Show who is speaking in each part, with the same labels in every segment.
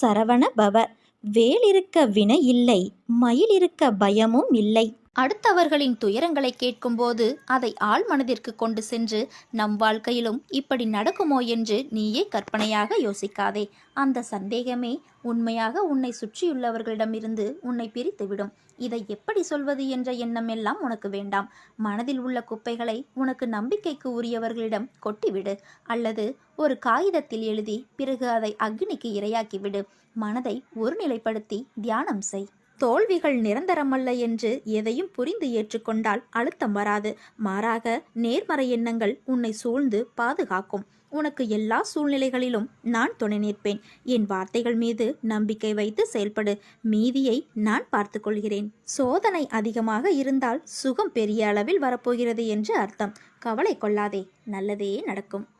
Speaker 1: சரவண பவ. வேலிருக்க வினை இல்லை. மயில் இருக்க பயமும் இல்லை.
Speaker 2: அடுத்தவர்களின் துயரங்களை கேட்கும்போது அதை ஆள் மனதிற்கு கொண்டு சென்று நம் வாழ்க்கையிலும் இப்படி நடக்குமோ என்று நீயே கற்பனையாக யோசிக்காதே. அந்த சந்தேகமே உண்மையாக உன்னை சுற்றியுள்ளவர்களிடமிருந்து உன்னை பிரித்துவிடும். இதை எப்படி சொல்வது என்ற எண்ணம் எல்லாம் உனக்கு வேண்டாம். மனதில் உள்ள குப்பைகளை உனக்கு நம்பிக்கைக்கு உரியவர்களிடம் கொட்டிவிடு. அல்லது ஒரு காகிதத்தில் எழுதி பிறகு அதை அக்னிக்கு இரையாக்கிவிடு. மனதை ஒருநிலைப்படுத்தி தியானம் செய். தோல்விகள் நிரந்தரமல்ல என்று எதையும் புரிந்து ஏற்றுக்கொண்டால் அழுத்தம் வராது. மாறாக நேர்மறை எண்ணங்கள் உன்னை சூழ்ந்து பாதுகாக்கும். உனக்கு எல்லா சூழ்நிலைகளிலும் நான் துணை நிற்பேன். என் வார்த்தைகள் மீது நம்பிக்கை வைத்து செயல்படு. மீதியை நான் பார்த்துக்கொள்கிறேன் சோதனை அதிகமாக இருந்தால் சுகம் பெரிய அளவில் வரப்போகிறது என்று அர்த்தம். கவலை கொள்ளாதே. நல்லதே நடக்கும்.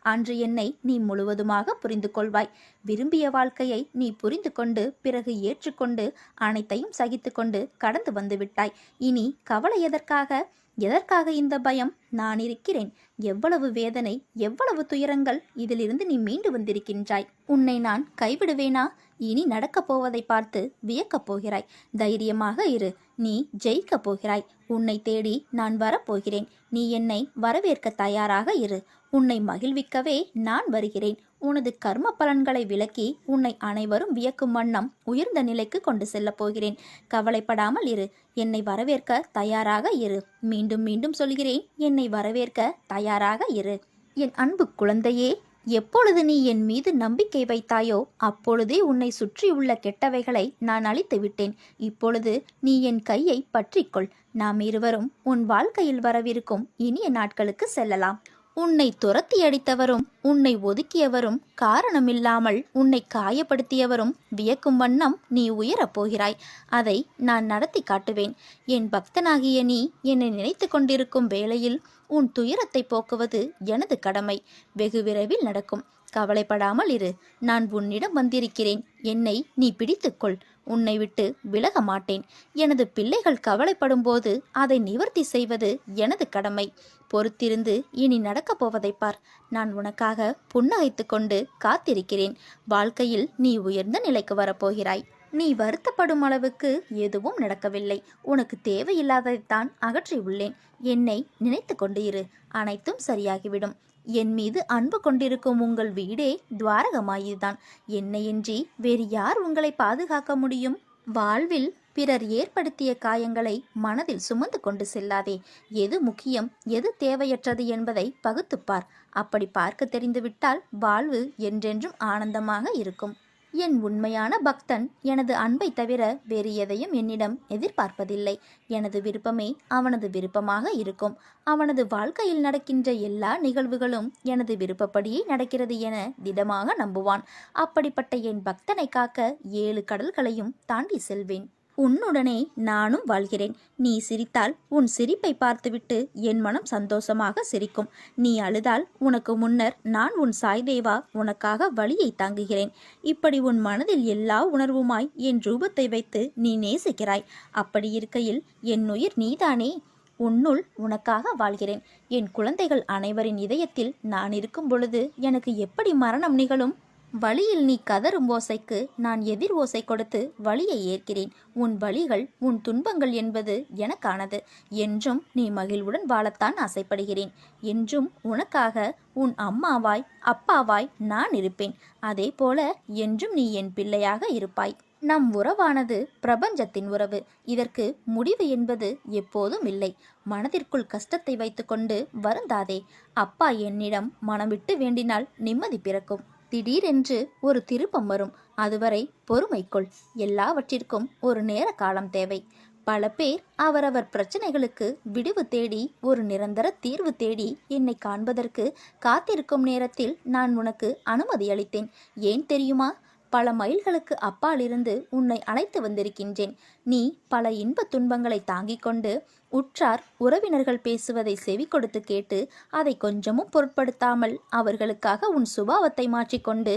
Speaker 2: அன்று என்னை நீ முழுவதுமாக புரிந்து கொள்வாய் விரும்பிய வாழ்க்கையை நீ புரிந்து கொண்டு பிறகு ஏற்றுக்கொண்டு அனைத்தையும் சகித்து கொண்டு கடந்து வந்துவிட்டாய். இனி கவலை எதற்காக? எதற்காக இந்த பயம்? நான் இருக்கிறேன். எவ்வளவு வேதனை எவ்வளவு துயரங்கள் இதிலிருந்து நீ மீண்டு வந்திருக்கின்றாய். உன்னை நான் கைவிடுவேனா? இனி நடக்கப் போவதை பார்த்து வியக்கப் போகிறாய். தைரியமாக இரு. நீ ஜெயிக்கப் போகிறாய். உன்னை தேடி நான் வரப்போகிறேன். நீ என்னை வரவேற்க தயாராக இரு. உன்னை மகிழ்விக்கவே நான் வருகிறேன். உனது கர்ம பலன்களை விளக்கி உன்னை அனைவரும் வியக்கும் வண்ணம் உயர்ந்த நிலைக்கு கொண்டு செல்லப் போகிறேன். கவலைப்படாமல் இரு. என்னை வரவேற்க தயாராக இரு. மீண்டும் மீண்டும் சொல்கிறேன் என்னை வரவேற்க தயாராக இரு. என் அன்பு குழந்தையே எப்பொழுது நீ என் மீது நம்பிக்கை வைத்தாயோ அப்பொழுதே உன்னை சுற்றியுள்ள கெட்டவைகளை நான் அழித்து விட்டேன். இப்பொழுது நீ என் கையை பற்றிக்கொள். நாம் இருவரும் உன் வாழ்க்கையில் வரவிருக்கும் இனிய நாட்களுக்கு செல்லலாம். உன்னை துரத்தி அடித்தவரும் உன்னை ஒதுக்கியவரும் காரணமில்லாமல் உன்னை காயப்படுத்தியவரும் வியக்கும் வண்ணம் நீ உயரப் போகிறாய். அதை நான் நடத்தி காட்டுவேன். என் பக்தனாகிய நீ என்னை நினைத்து கொண்டிருக்கும் வேளையில் உன் துயரத்தை போக்குவது எனது கடமை. வெகு விரைவில் நடக்கும். கவலைப்படாமல் இரு. நான் உன்னிடம் வந்திருக்கிறேன். என்னை நீ பிடித்துக்கொள் உன்னை விட்டு விலக மாட்டேன். எனது பிள்ளைகள் கவலைப்படும் போது அதை நிவர்த்தி செய்வது எனது கடமை. பொறுத்திருந்து இனி நடக்கப் போவதை பார். நான் உனக்காக புன்னகைத்து கொண்டு காத்திருக்கிறேன். வாழ்க்கையில் நீ உயர்ந்த நிலைக்கு வரப்போகிறாய். நீ வருத்தப்படும் அளவுக்கு எதுவும் நடக்கவில்லை. உனக்கு தேவையில்லாததைத்தான் அகற்றியுள்ளேன். என்னை நினைத்து கொண்டு இரு. அனைத்தும் சரியாகிவிடும். என் மீது அன்பு கொண்டிருக்கும் உங்கள் வீடே துவாரகமாயிதான் என்னையின்றி வேறு யார் உங்களை பாதுகாக்க முடியும்? வாழ்வில் பிறர் ஏற்படுத்திய காயங்களை மனதில் சுமந்து கொண்டு செல்லாதே. எது முக்கியம் எது தேவையற்றது என்பதை பகுத்துப்பார் அப்படி பார்க்க தெரிந்துவிட்டால் வாழ்வு என்றென்றும் ஆனந்தமாக இருக்கும். என் உண்மையான பக்தன் எனது அன்பை தவிர வேறு எதையும் என்னிடம் எதிர்பார்ப்பதில்லை. எனது விருப்பமே அவனது விருப்பமாக இருக்கும். அவனது வாழ்க்கையில் நடக்கின்ற எல்லா நிகழ்வுகளும் எனது விருப்பப்படியே நடக்கிறது என திடமாக நம்புவான். அப்படிப்பட்ட என் பக்தனை காக்க ஏழு கடல்களையும் தாண்டி செல்வேன். உன்னுடனே நானும் வாழ்கிறேன். நீ சிரித்தால் உன் சிரிப்பை பார்த்துவிட்டு என் மனம் சந்தோஷமாக சிரிக்கும். நீ அழுதால் உனக்கு முன்னர் நான் உன் சாய்தேவா உனக்காக வழியை தாங்குகிறேன். இப்படி உன் மனதில் எல்லா உணர்வுமாய் என் ரூபத்தை வைத்து நீ நேசிக்கிறாய். அப்படி இருக்கையில் என் உயிர் நீதானே? உன்னுள் உனக்காக வாழ்கிறேன். என் குழந்தைகள் அனைவரின் இதயத்தில் நான் இருக்கும் பொழுது எனக்கு எப்படி மரணம் நிகழும்? வழியில் நீ கதறும் ஓசைக்கு நான் எதிர் ஓசை கொடுத்து வழியை ஏற்கிறேன். உன் வழிகள் உன் துன்பங்கள் என்பது எனக்கானது. என்றும் நீ மகிழ்வுடன் வாழத்தான் ஆசைப்படுகிறேன். என்றும் உனக்காக உன் அம்மாவாய் அப்பாவாய் நான் இருப்பேன். அதே போல என்றும் நீ என் பிள்ளையாக இருப்பாய். நம் உறவானது பிரபஞ்சத்தின் உறவு. இதற்கு முடிவு என்பது எப்போதும் இல்லை. மனதிற்குள் கஷ்டத்தை வைத்துக்கொண்டு வருந்தாதே. அப்பா என்னிடம் மனம் விட்டு வேண்டினால் நிம்மதி பிறக்கும். திடீரென்று ஒரு திருப்பம் வரும். அதுவரை பொறுமைக்குள். எல்லாவற்றிற்கும் ஒரு நேர காலம் தேவை. பல பேர் அவரவர் பிரச்சனைகளுக்கு விடுவு தேடி ஒரு நிரந்தர தீர்வு தேடி என்னை காண்பதற்கு காத்திருக்கும் நேரத்தில் நான் உனக்கு அனுமதி அளித்தேன். ஏன் தெரியுமா? பல மைல்களுக்கு அப்பாலிருந்து உன்னை அழைத்து வந்திருக்கின்றேன். நீ பல இன்பத் துன்பங்களை தாங்கிக் கொண்டு உற்றார் உறவினர்கள் பேசுவதை செவி கொடுத்து கேட்டு அதை கொஞ்சமும் பொருட்படுத்தாமல் அவர்களுக்காக உன் சுபாவத்தை மாற்றிக்கொண்டு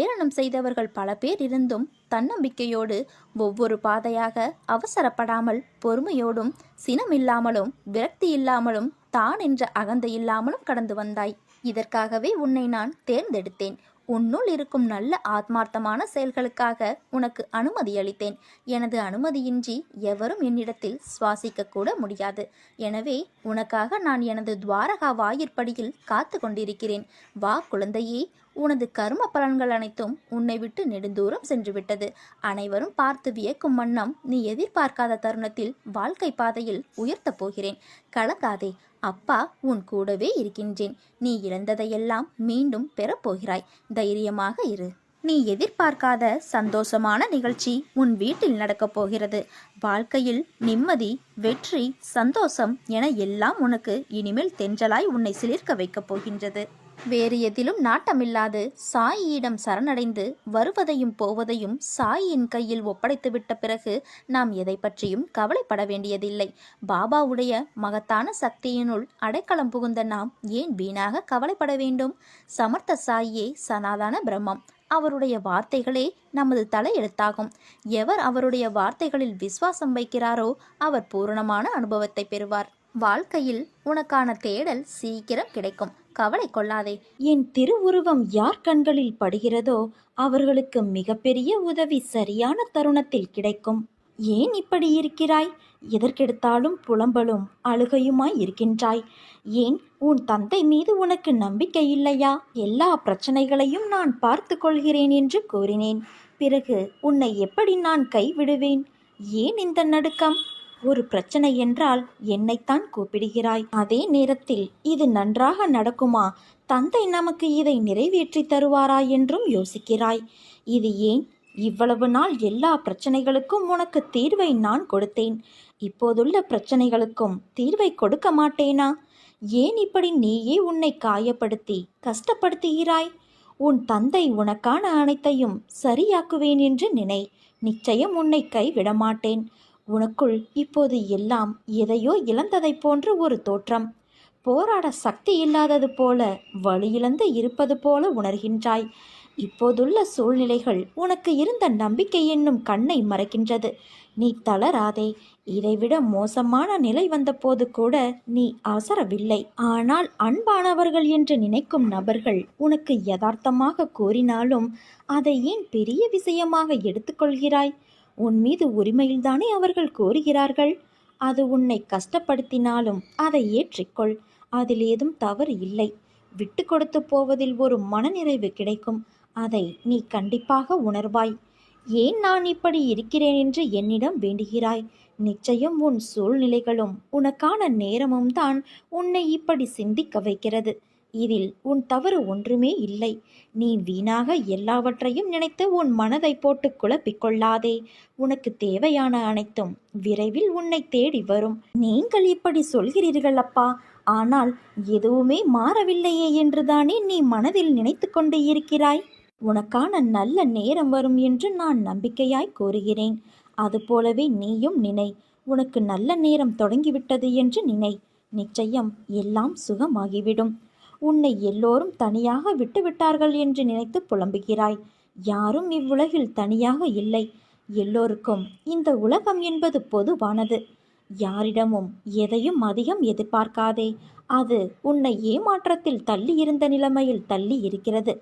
Speaker 2: ஏளனம் செய்தவர்கள் பல பேர் இருந்தும் தன்னம்பிக்கையோடு ஒவ்வொரு பாதையாக அவசரப்படாமல் பொறுமையோடும் சினமில்லாமலும் விரக்தி இல்லாமலும் தான் என்ற அகந்தை இல்லாமலும் கடந்து வந்தாய். இதற்காகவே உன்னை நான் தேர்ந்தெடுத்தேன். உன்னுள் இருக்கும் நல்ல ஆத்மார்த்தமான செயல்களுக்காக உனக்கு அனுமதி அளித்தேன். எனது அனுமதியின்றி எவரும் என்னிடத்தில் சுவாசிக்க கூட முடியாது. எனவே உனக்காக நான் எனது துவாரகா வாயிற்படியில் காத்து கொண்டிருக்கிறேன். வா குழந்தையே. உனது கரும பலன்கள் அனைத்தும் உன்னை விட்டு நெடுந்தூரம் சென்றுவிட்டது. அனைவரும் பார்த்து வியக்கும் வண்ணம் நீ எதிர்பார்க்காத தருணத்தில் வாழ்க்கை பாதையில் உயர்த்தப் போகிறேன். கலங்காதே. அப்பா உன் கூடவே இருக்கின்றேன். நீ இழந்ததையெல்லாம் மீண்டும் பெறப்போகிறாய். தைரியமாக இரு. நீ எதிர்பார்க்காத சந்தோஷமான நிகழ்ச்சி உன் வீட்டில் நடக்கப் போகிறது. வாழ்க்கையில் நிம்மதி வெற்றி சந்தோஷம் என எல்லாம் உனக்கு இனிமேல் தென்றலாய் உன்னை சிலிர்க்க வைக்கப் போகின்றது. வேறு எதிலும் நாட்டமில்லாது சாயியிடம் சரணடைந்து வருவதையும் போவதையும் சாயியின் கையில் ஒப்படைத்துவிட்ட பிறகு நாம் எதை பற்றியும் கவலைப்பட வேண்டியதில்லை. பாபாவுடைய மகத்தான சக்தியினுள் அடைக்கலம் புகுந்த நாம் ஏன் வீணாக கவலைப்பட வேண்டும்? சமர்த்த சாயியே சனாதன பிரம்மம். அவருடைய வார்த்தைகளே நமது தலையெழுத்தாகும். எவர் அவருடைய வார்த்தைகளில் விசுவாசம் வைக்கிறாரோ அவர் பூரணமான அனுபவத்தை பெறுவார். வாழ்க்கையில் உனக்கான தேடல் சீக்கிரம் கிடைக்கும். கவலை கொள்ளாதே.
Speaker 1: என் திருவுருவம் யார் கண்களில் படுகிறதோ அவர்களுக்கு மிகப்பெரிய உதவி சரியான தருணத்தில் கிடைக்கும். ஏன் இப்படி இருக்கிறாய்? எதற்கெடுத்தாலும் புலம்பலும் அழுகையுமாய் இருக்கின்றாய். ஏன் உன் தந்தை மீது உனக்கு நம்பிக்கை இல்லையா? எல்லா பிரச்சனைகளையும் நான் பார்த்து கொள்கிறேன் என்று கூறினேன். பிறகு உன்னை எப்படி நான் கைவிடுவேன்? ஏன் இந்த நடுக்கம்? ஒரு பிரச்சனை என்றால் என்னைத்தான் கூப்பிடுகிறாய்? அதே நேரத்தில் இது நன்றாக நடக்குமா? தந்தை நமக்கு இதை நிறைவேற்றி தருவாரா என்றும் யோசிக்கிறாய். இது ஏன்? இவ்வளவு நாள் எல்லா பிரச்சனைகளுக்கும் உனக்கு தீர்வை நான் கொடுத்தேன். இப்போதுள்ள பிரச்சனைகளுக்கும் தீர்வை கொடுக்க மாட்டேனா? ஏன் இப்படி நீயே உன்னை காயப்படுத்தி கஷ்டப்படுத்துகிறாய்? உன் தந்தை உனக்கான அனைத்தையும் சரியாக்குவேன் என்று நினை. நிச்சயம் உன்னை கைவிட மாட்டேன் உனக்குள் இப்போது எல்லாம் எதையோ இழந்ததைப் போன்ற ஒரு தோற்றம். போராட சக்தி இல்லாதது போல வலியிழந்து இருப்பது போல உணர்கின்றாய். இப்போதுள்ள சூழ்நிலைகள் உனக்கு இருந்த நம்பிக்கை என்னும் கண்ணை மறைக்கின்றது. நீ தளராதே. இதைவிட மோசமான நிலை வந்தபோது கூட நீ அசரவில்லை. ஆனால் அன்பானவர்கள் என்று நினைக்கும் நபர்கள் உனக்கு யதார்த்தமாக கூறினாலும் அதை ஏன் பெரிய விஷயமாக எடுத்துக்கொள்கிறாய்? உன் மீது உரிமையில்தானே அவர்கள் கூறுகிறார்கள் அது உன்னை கஷ்டப்படுத்தினாலும் அதை ஏற்றிக்கொள். அதில் ஏதும் தவறு இல்லை. விட்டு கொடுத்து போவதில் ஒரு மனநிறைவு கிடைக்கும். அதை நீ கண்டிப்பாக உணர்வாய். ஏன் நான் இப்படி இருக்கிறேன் என்று என்னிடம் வேண்டுகிறாய்? நிச்சயம் உன் சூழ்நிலைகளும் உனக்கான நேரமும் தான் உன்னை இப்படி சிந்திக்க வைக்கிறது. இதில் உன் தவறு ஒன்றுமே இல்லை. நீ வீணாக எல்லாவற்றையும் நினைத்து உன் மனதை போட்டு குழப்பிக்கொள்ளாதே. உனக்கு தேவையான அனைத்தும் விரைவில் உன்னை தேடி வரும். நீங்கள் இப்படி சொல்கிறீர்கள் அப்பா. ஆனால் எதுவுமே மாறவில்லையே என்றுதானே நீ மனதில் நினைத்து கொண்டு இருக்கிறாய்? உனக்கான நல்ல நேரம் வரும் என்று நான் நம்பிக்கையாய் கூறுகிறேன். அதுபோலவே நீயும் நினை. உனக்கு நல்ல நேரம் தொடங்கிவிட்டது என்று நினை. நிச்சயம் எல்லாம் சுகமாகிவிடும். உன்னை எல்லோரும் தனியாக விட்டுவிட்டார்கள் என்று நினைத்து புலம்புகிறாய். யாரும் இவ்வுலகில் தனியாக இல்லை. எல்லோருக்கும் இந்த உலகம் என்பது பொதுவானது. யாரிடமும் எதையும் அதிகம் எதிர்பார்க்காதே. அது உன்னை ஏமாற்றத்தில் தள்ளி இருந்த நிலைமையில் தள்ளி இருக்கிறது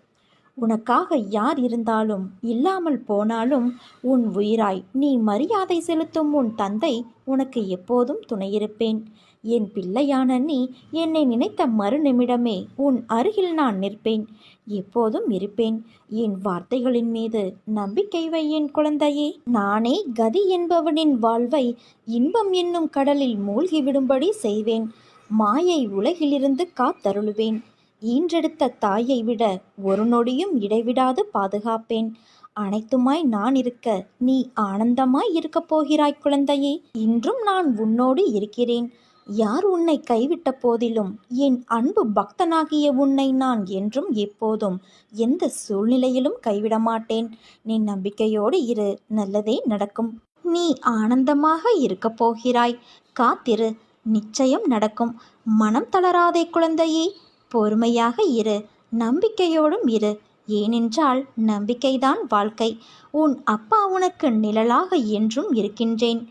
Speaker 1: உனக்காக யார் இருந்தாலும் இல்லாமல் போனாலும் உன் உயிராய் நீ மரியாதை செலுத்தும் உன் தந்தை உனக்கு எப்போதும் துணையிருப்பேன். என் பிள்ளையான நீ என்னை நினைத்த மறுநிமிடமே உன் அருகில் நான் நிற்பேன். எப்போதும் இருப்பேன். என் வார்த்தைகளின் மீது நம்பிக்கை வை என் குழந்தையே. நானே கதி என்பவனின் வாழ்வை இன்பம் என்னும் கடலில் மூழ்கிவிடும்படி செய்வேன். மாயை உலகிலிருந்து காத்தருளுவேன். ஈன்றெடுத்த தாயை விட ஒரு நொடியும் இடைவிடாது பாதுகாப்பேன். அனைத்துமாய் நான் இருக்க நீ ஆனந்தமாய் இருக்கப் போகிறாய் குழந்தையே. இன்றும் நான் உன்னோடு இருக்கிறேன். யார் உன்னை கைவிட்ட போதிலும் என் அன்பு பக்தனாகிய உன்னை நான் என்றும் எப்போதும் எந்த சூழ்நிலையிலும் கைவிட மாட்டேன் நீ நம்பிக்கையோடு இரு நல்லதே நடக்கும். நீ ஆனந்தமாக இருக்கப் போகிறாய். காத்திரு நிச்சயம் நடக்கும். மனம் தளராதே குழந்தையே பொறுமையாக இரு நம்பிக்கையோடும் இரு. ஏனென்றால் நம்பிக்கைதான் வாழ்க்கை. உன் அப்பா உனக்கு நிழலாக என்றும் இருக்கின்றேன்.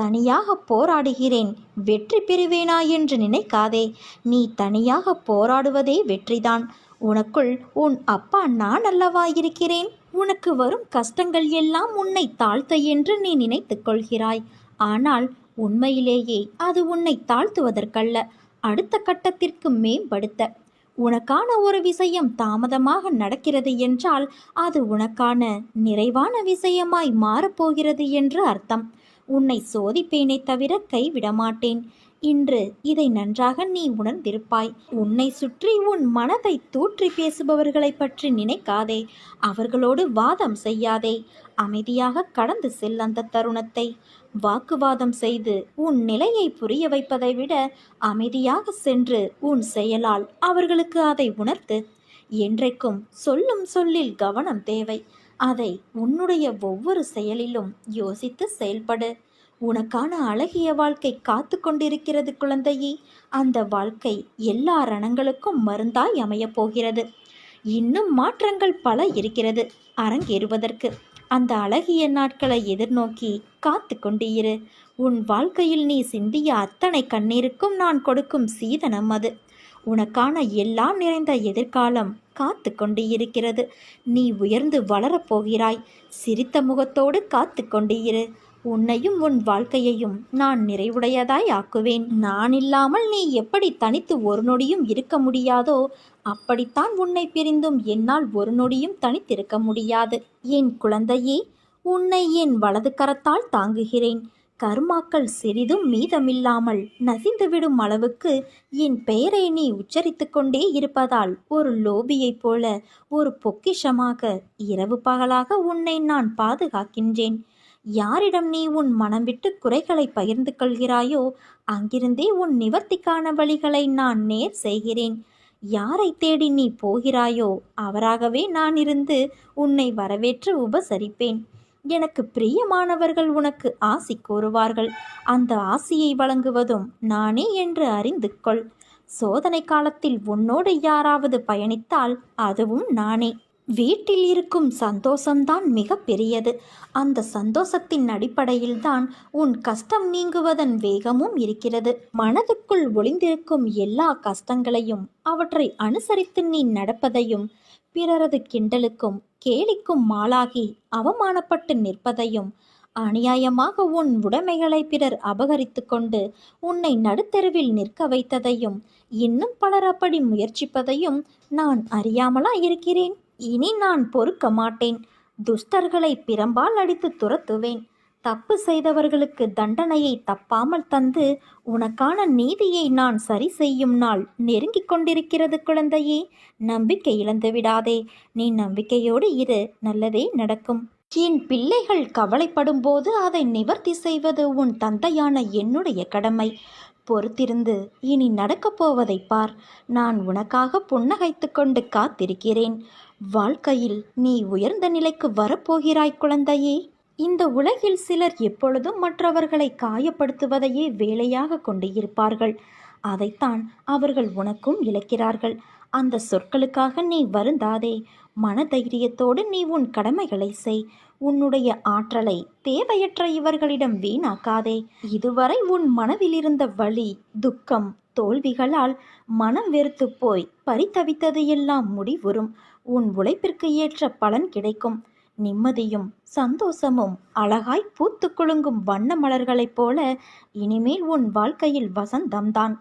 Speaker 1: தனியாக போராடுகிறேன். வெற்றி பெறுவேனா என்று நினைக்காதே. நீ தனியாக போராடுவதே வெற்றிதான். உனக்குள் உன் அப்பா நான் அல்லவா இருக்கிறேன்? உனக்கு வரும் கஷ்டங்கள் எல்லாம் உன்னை தாழ்த்த என்று நீ நினைத்துக் கொள்கிறாய். ஆனால் உண்மையிலேயே அது உன்னை தாழ்த்துவதற்கல்ல. அடுத்த கட்டத்திற்கு மேம்படுத்த. உனக்கான ஒரு விஷயம் தாமதமாக நடக்கிறது என்றால் அது உனக்கான நிறைவான விஷயமாய் மாறப்போகிறது என்று அர்த்தம். உன்னை சோதிப்பேனே தவிர கைவிட மாட்டேன் இன்று இதை நன்றாக நீ உணர்ந்திருப்பாய். உன்னை சுற்றி உன் மனதை தூற்றி பேசுபவர்களை பற்றி நினைக்காதே. அவர்களோடு வாதம் செய்யாதே. அமைதியாக கடந்து செல் அந்த தருணத்தை. வாக்குவாதம் செய்து உன் நிலையை புரிய வைப்பதை விட அமைதியாக சென்று உன் செயலால் அவர்களுக்கு அதை உணர்த்து. என்றைக்கும் சொல்லும் சொல்லில் கவனம் தேவை. அதை உன்னுடைய ஒவ்வொரு செயலிலும் யோசித்து செயல்படு. உனக்கான அழகிய வாழ்க்கை காத்து கொண்டிருக்கிறது குழந்தையே. அந்த வாழ்க்கை எல்லா ரணங்களுக்கும் மருந்தாய் அமையப் போகிறது. இன்னும் மாற்றங்கள் பல இருக்கிறது. அரங்கேறுவதற்கு அந்த அழகிய நாட்களை எதிர்நோக்கி காத்து கொண்டிரு. உன் வாழ்க்கையில் நீ சிந்திய அத்தனை கண்ணீருக்கும் நான் கொடுக்கும் சீதனம் அது. உனக்கான எல்லாம் நிறைந்த எதிர்காலம் காத்து கொண்டு இருக்கிறது நீ உயர்ந்து வளரப்போகிறாய் சிரித்த முகத்தோடு காத்து கொண்டு இரு உன்னையும் உன் வாழ்க்கையையும் நான் நிறைவுடையதாய் ஆக்குவேன். நான் இல்லாமல் நீ எப்படி தனித்து ஒரு நொடியும் இருக்க முடியாதோ அப்படித்தான் உன்னை பிரிந்தும் என்னால் ஒரு நொடியும் தனித்திருக்க முடியாது. என் குழந்தையே உன்னை என் வலது கரத்தால் தாங்குகிறேன். கர்மாக்கள் சிறிதும் மீதமில்லாமல் நசிந்துவிடும் அளவுக்கு என் பெயரை நீ உச்சரித்து கொண்டே இருப்பதால் ஒரு லோபியைப் போல ஒரு பொக்கிஷமாக இரவு பகலாக உன்னை நான் பாதுகாக்கின்றேன். யாரிடம் நீ உன் மனம் விட்டு குறைகளை பகிர்ந்து கொள்கிறாயோ அங்கிருந்தே உன் நிவர்த்திக்கான வழிகளை நான் நேர் செய்கிறேன். யாரை தேடி நீ போகிறாயோ அவராகவே நான் இருந்து உன்னை வரவேற்று உபசரிப்பேன். எனக்கு பிரியமானவர்கள் உனக்கு ஆசி கூறுவார்கள். அந்த ஆசியை வழங்குவதும் நானே என்று அறிந்து கொள். சோதனை காலத்தில் உன்னோடு யாராவது பயணித்தால் அதுவும் நானே. வீட்டில் இருக்கும் சந்தோஷம்தான் மிக பெரியது. அந்த சந்தோஷத்தின் அடிப்படையில்தான் உன் கஷ்டம் நீங்குவதன் வேகமும் இருக்கிறது. மனதுக்குள் ஒளிந்திருக்கும் எல்லா கஷ்டங்களையும் அவற்றை அனுசரித்து நீ நடப்பதையும் பிறரது கிண்டலுக்கும் கேலிக்கும் மாளாகி அவமானப்பட்டு நிற்பதையும் அநியாயமாக உன் உடைமைகளை பிறர் அபகரித்து கொண்டு உன்னை நடுத்தெருவில் நிற்க வைத்ததையும் இன்னும் பலர் அப்படி முயற்சிப்பதையும் நான் அறியாமலா இருக்கிறேன் இனி நான் பொறுக்க மாட்டேன். துஷ்டர்களை பிரம்பால் அடித்து துரத்துவேன். தப்பு செய்தவர்களுக்கு தண்டனையை தப்பாமல் தந்து உனக்கான நீதியை நான் சரி செய்யும் நாள் நெருங்கிக் கொண்டிருக்கிறது குழந்தையே. நம்பிக்கை இழந்து விடாதே. நீ நம்பிக்கையோடு இரு. நல்லதே நடக்கும். என் பிள்ளைகள் கவலைப்படும் போது அதை நிவர்த்தி செய்வது உன் தந்தையான என்னுடைய கடமை. பொறுத்திருந்து இனி நடக்கப் போவதை பார். நான் உனக்காக புன்னகைத்து கொண்டு காத்திருக்கிறேன். வாழ்க்கையில் நீ உயர்ந்த நிலைக்கு வரப்போகிறாய் குழந்தையே. இந்த உலகில் சிலர் எப்பொழுதும் மற்றவர்களை காயப்படுத்துவதையே வேலையாக கொண்டு இருப்பார்கள். அதைத்தான் அவர்கள் உனக்கும் இழக்கிறார்கள். அந்த சொற்களுக்காக நீ வருந்தாதே. மனதைரியத்தோடு நீ உன் கடமைகளை செய். உன்னுடைய ஆற்றலை தேவையற்ற இவர்களிடம் வீணாக்காதே. இதுவரை உன் மனதிலிருந்த வலி துக்கம் தோல்விகளால் மனம் வெறுத்து போய் பரிதவித்தது எல்லாம் முடிவுறும். உன் உழைப்பிற்கு ஏற்ற பலன் கிடைக்கும். நிம்மதியும் சந்தோஷமும் அழகாய் பூத்து குலுங்கும் வண்ண மலர்களைப் போல இனிமேல் உன் வாழ்க்கையில் வசந்தம்தான்.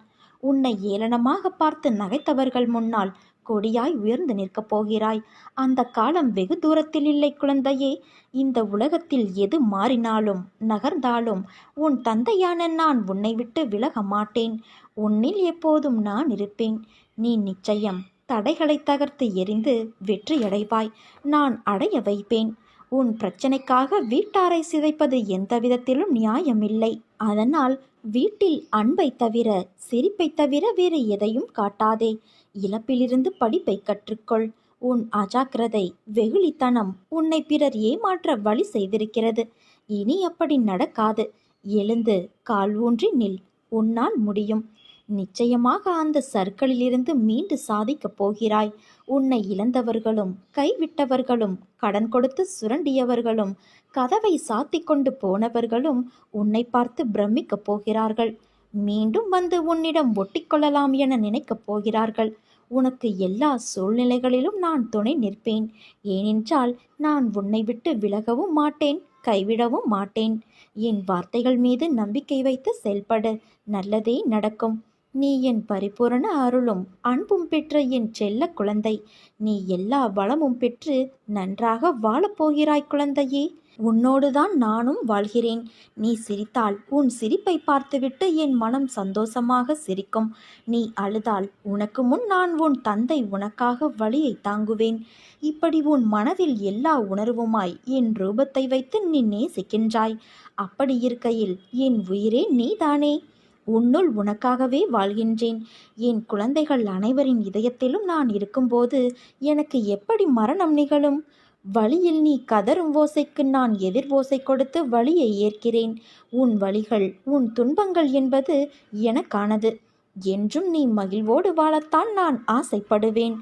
Speaker 1: உன்னை ஏளனமாக பார்த்து நகைத்தவர்கள் முன்னால் கொடியாய் உயர்ந்து நிற்கப் போகிறாய். அந்த காலம் வெகு தூரத்தில் இல்லை குழந்தையே. இந்த உலகத்தில் எது மாறினாலும் நகர்ந்தாலும் உன் தந்தையான நான் உன்னை விட்டு விலக மாட்டேன். உன்னில் எப்போதும் நான் இருப்பேன். நீ நிச்சயம் தடைகளை தகர்த்து எறிந்து வெற்றியடைவாய். நான் அடைய வைப்பேன். உன் பிரச்சனைக்காக வீட்டாரை சிதைப்பது எந்த விதத்திலும் நியாயமில்லை. அதனால் வீட்டில் அன்பை தவிர சிரிப்பை தவிர வேறு எதையும் காட்டாதே. இழப்பிலிருந்து படிப்பை கற்றுக்கொள். உன் அஜாக்கிரதை வெகுளித்தனம் உன்னை பிறர் ஏமாற்ற வழி செய்திருக்கிறது. இனி அப்படி நடக்காது. எழுந்து கால் ஊன்றி நில். உன்னால் முடியும். நிச்சயமாக அந்த சர்க்கிளிலிருந்து மீண்டு சாதிக்கப் போகிறாய். உன்னை இழந்தவர்களும் கைவிட்டவர்களும் கடன் கொடுத்து சுரண்டியவர்களும் கதவை சாத்திக் கொண்டு போனவர்களும் உன்னை பார்த்து பிரமிக்கப் போகிறார்கள். மீண்டும் வந்து உன்னிடம் ஒட்டிக்கொள்ளலாம் என நினைக்கப் போகிறார்கள். உனக்கு எல்லா சூழ்நிலைகளிலும் நான் துணை நிற்பேன். ஏனென்றால் நான் உன்னை விட்டு விலகவும் மாட்டேன் கைவிடவும் மாட்டேன். என் வார்த்தைகள் மீது நம்பிக்கை வைத்து செயல்படு. நல்லதே நடக்கும். நீ என் பரிபூரண அருளும் அன்பும் பெற்ற என் செல்ல குழந்தை. நீ எல்லா வளமும் பெற்று நன்றாக வாழப்போகிறாய் குழந்தையே. உன்னோடுதான் நானும் வாழ்கிறேன். நீ சிரித்தால் உன் சிரிப்பை பார்த்துவிட்டு என் மனம் சந்தோஷமாக சிரிக்கும். நீ அழுதால் உனக்கு முன் நான் உன் தந்தை உனக்காக வழியை தாங்குவேன். இப்படி உன் மனதில் எல்லா உணர்வுமாய் என் ரூபத்தை வைத்து நீ நேசிக்கின்றாய். அப்படி இருக்கையில் என் உயிரே நீதானே. உன்னுள் உனக்காகவே வாழ்கின்றேன். என் குழந்தைகள் அனைவரின் இதயத்திலும் நான் இருக்கும்போது எனக்கு எப்படி மரணம் நிகழும்? வழியில் நீ கதரும் ஓசைக்கு நான் எதிர் ஓசை கொடுத்து வழியை ஏற்கிறேன். உன் வழிகள் உன் துன்பங்கள் என்பது எனக்கானது. என்றும் நீ மகிழ்வோடு வாழத்தான் நான் ஆசைப்படுவேன்.